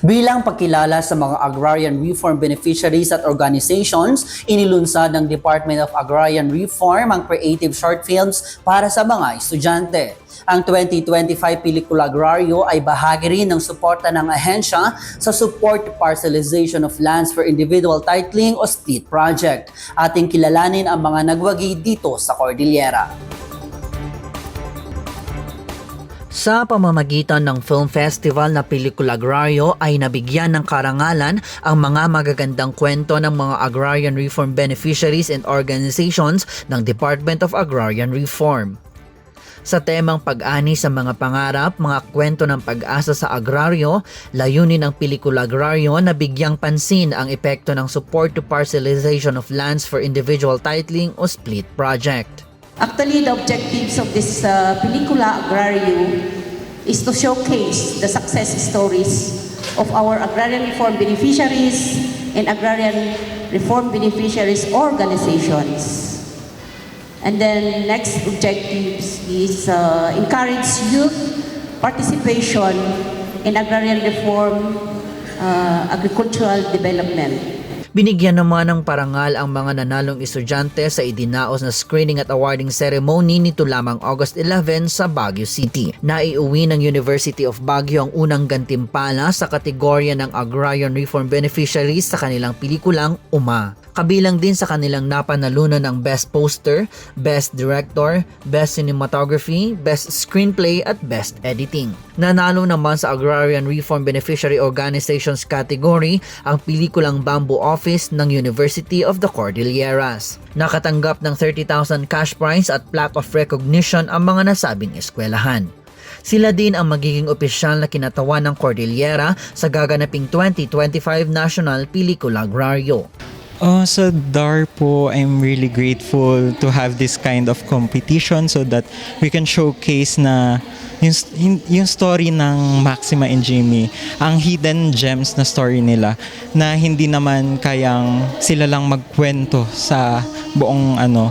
Bilang pagkilala sa mga agrarian reform beneficiaries at organizations, inilunsad ng Department of Agrarian Reform ang creative short films para sa mga estudyante. Ang 2025 Pelikula Agrario ay bahagi rin ng suporta ng ahensya sa Support Parcelization of Lands for Individual Titling o SPIT project. Ating kilalanin ang mga nagwagi dito sa Cordillera. Sa pamamagitan ng film festival na Pelikula Agrario ay nabigyan ng karangalan ang mga magagandang kwento ng mga agrarian reform beneficiaries and organizations ng Department of Agrarian Reform. Sa temang pag-ani sa mga pangarap, mga kwento ng pag-asa sa agraryo, layunin ng pelikula agraryo na bigyang pansin ang epekto ng support to parcelization of lands for individual titling o split project. Actually, the objectives of this uh, Pelikula Agrario is to showcase the success stories of our agrarian reform beneficiaries and agrarian reform beneficiaries organizations. And then next objectives is uh, encourage youth participation in agrarian reform, uh, agricultural development. Binigyan naman ng parangal ang mga nanalong estudyante sa idinaos na screening at awarding ceremony nito lamang August 11 sa Baguio City. Naiuwi ng University of Baguio ang unang gantimpala sa kategorya ng Agrarian Reform Beneficiaries sa kanilang pelikulang Uma. Kabilang din sa kanilang napanalunan ang Best Poster, Best Director, Best Cinematography, Best Screenplay at Best Editing. Nanalo naman sa Agrarian Reform Beneficiary Organizations category ang pelikulang Bamboo Office ng University of the Cordilleras. Nakatanggap ng 30,000 cash prize at plaque of recognition ang mga nasabing eskwelahan. Sila din ang magiging opisyal na kinatawan ng Cordillera sa gaganaping 2025 National Pelikula Agrario. Oh, sa DAR po, I'm really grateful to have this kind of competition so that we can showcase na yung, yung, story ng Maxima and Jimmy, ang hidden gems na story nila na hindi naman kayang sila lang magkwento sa buong ano.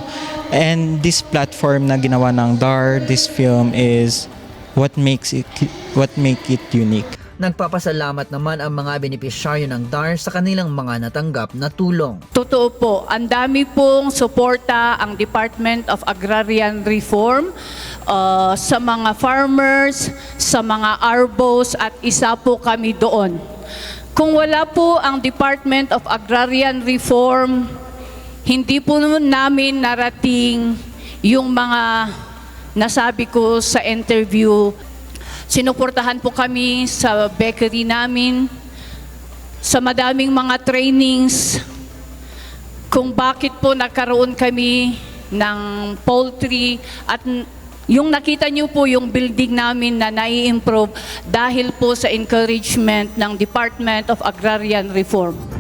And this platform na ginawa ng DAR, this film is what makes it what make it unique. Nagpapasalamat naman ang mga benepisyaryo ng DAR sa kanilang mga natanggap na tulong. Totoo po, ang dami pong suporta ang Department of Agrarian Reform uh, sa mga farmers, sa mga arbos at isa po kami doon. Kung wala po ang Department of Agrarian Reform, hindi po namin narating yung mga nasabi ko sa interview Sinuportahan po kami sa bakery namin, sa madaming mga trainings, kung bakit po nagkaroon kami ng poultry at yung nakita niyo po yung building namin na nai-improve dahil po sa encouragement ng Department of Agrarian Reform.